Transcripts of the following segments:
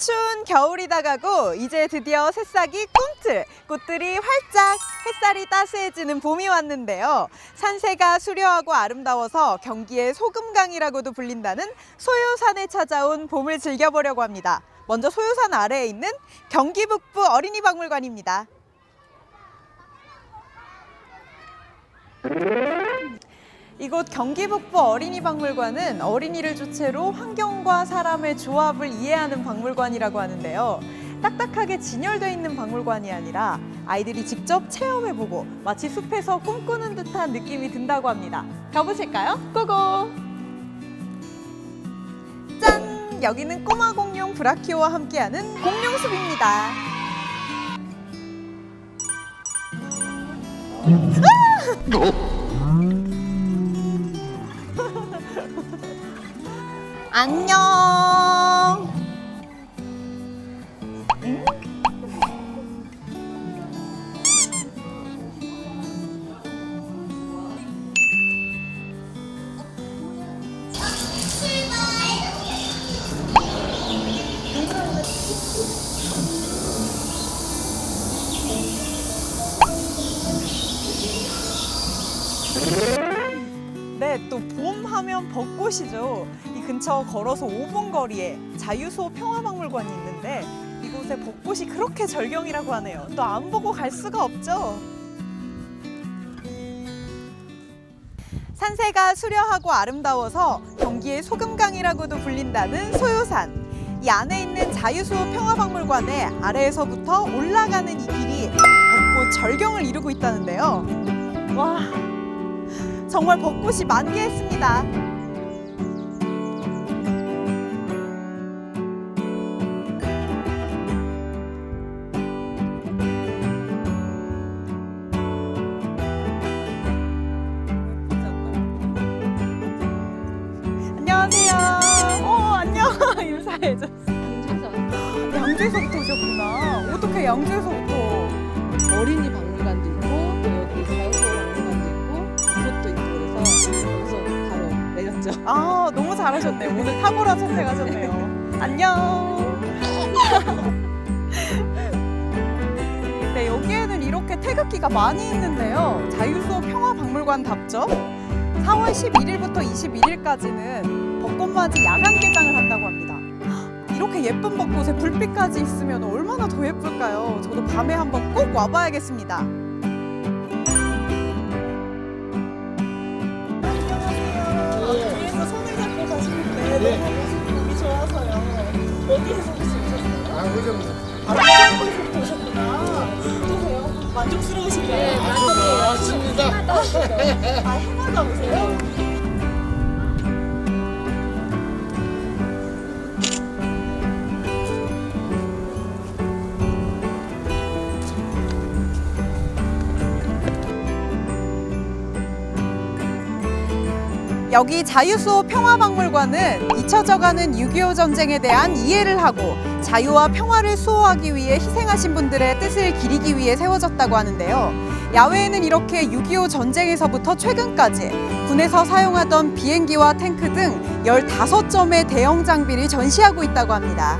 추운 겨울이 다가고 이제 드디어 새싹이 꿈틀, 꽃들이 활짝, 햇살이 따스해지는 봄이 왔는데요. 산세가 수려하고 아름다워서 경기의 소금강이라고도 불린다는 소요산에 찾아온 봄을 즐겨보려고 합니다. 먼저 소요산 아래에 있는 경기 북부 어린이 박물관입니다. 이곳 경기북부 어린이박물관은 어린이를 주체로 환경과 사람의 조합을 이해하는 박물관이라고 하는데요. 딱딱하게 진열되어 있는 박물관이 아니라 아이들이 직접 체험해보고 마치 숲에서 꿈꾸는 듯한 느낌이 든다고 합니다. 가보실까요? 고고! 짠! 여기는 꼬마 공룡 브라키오와 함께하는 공룡숲입니다. 안녕. 네, 또 봄 하면 벚꽃이죠. 이 근처 걸어서 5분 거리에 자유수호 평화박물관이 있는데 이곳에 벚꽃이 그렇게 절경이라고 하네요. 또 안 보고 갈 수가 없죠. 산세가 수려하고 아름다워서 경기의 소금강이라고도 불린다는 소요산. 이 안에 있는 자유수호 평화박물관의 아래에서부터 올라가는 이 길이 벚꽃 절경을 이루고 있다는데요. 와, 정말 벚꽃이 만개했습니다. 인사해줘. 양주에서부터 오셨구나. 어떻게 양주에서부터? 어린이 박물관도 있고 또 여기 자연스러운 박물관도 있고 그것도 있고 그래서 여기서 바로 내렸죠. 아, 너무 잘하셨네요. 오늘 탁월한 선택하셨네요. 안녕. 네, 여기에는 이렇게 태극기가 많이 있는데요. 자유수호 평화박물관답죠? 4월 11일부터 21일까지는 벚꽃맞이 야간 개장을 한다고 합니다. 이렇게 예쁜 벚꽃에 불빛까지 있으면 얼마나 더 예쁠까요? 저도 밤에 한번 꼭 와봐야겠습니다. 뒤에서 손을 잡고 가시는데 너무 모습이 보기 좋아서요. 어디에서 오셨어요? 아, 그죠. 어떠세요? 만족스러우신가요? 네, 맞습니다. 아, 해마다 오세요? 여기 자유수호 평화박물관은 잊혀져가는 6.25 전쟁에 대한 이해를 하고 자유와 평화를 수호하기 위해 희생하신 분들의 뜻을 기리기 위해 세워졌다고 하는데요. 야외에는 이렇게 6.25 전쟁에서부터 최근까지 군에서 사용하던 비행기와 탱크 등 15점의 대형 장비를 전시하고 있다고 합니다.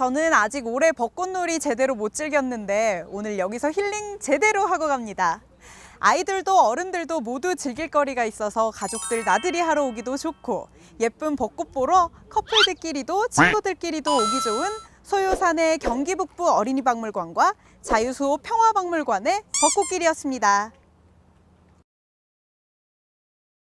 저는 아직 올해 벚꽃놀이 제대로 못 즐겼는데 오늘 여기서 힐링 제대로 하고 갑니다. 아이들도 어른들도 모두 즐길 거리가 있어서 가족들 나들이 하러 오기도 좋고 예쁜 벚꽃 보러 커플들끼리도 친구들끼리도 오기 좋은 소요산의 경기북부 어린이박물관과 자유수호 평화박물관의 벚꽃길이었습니다.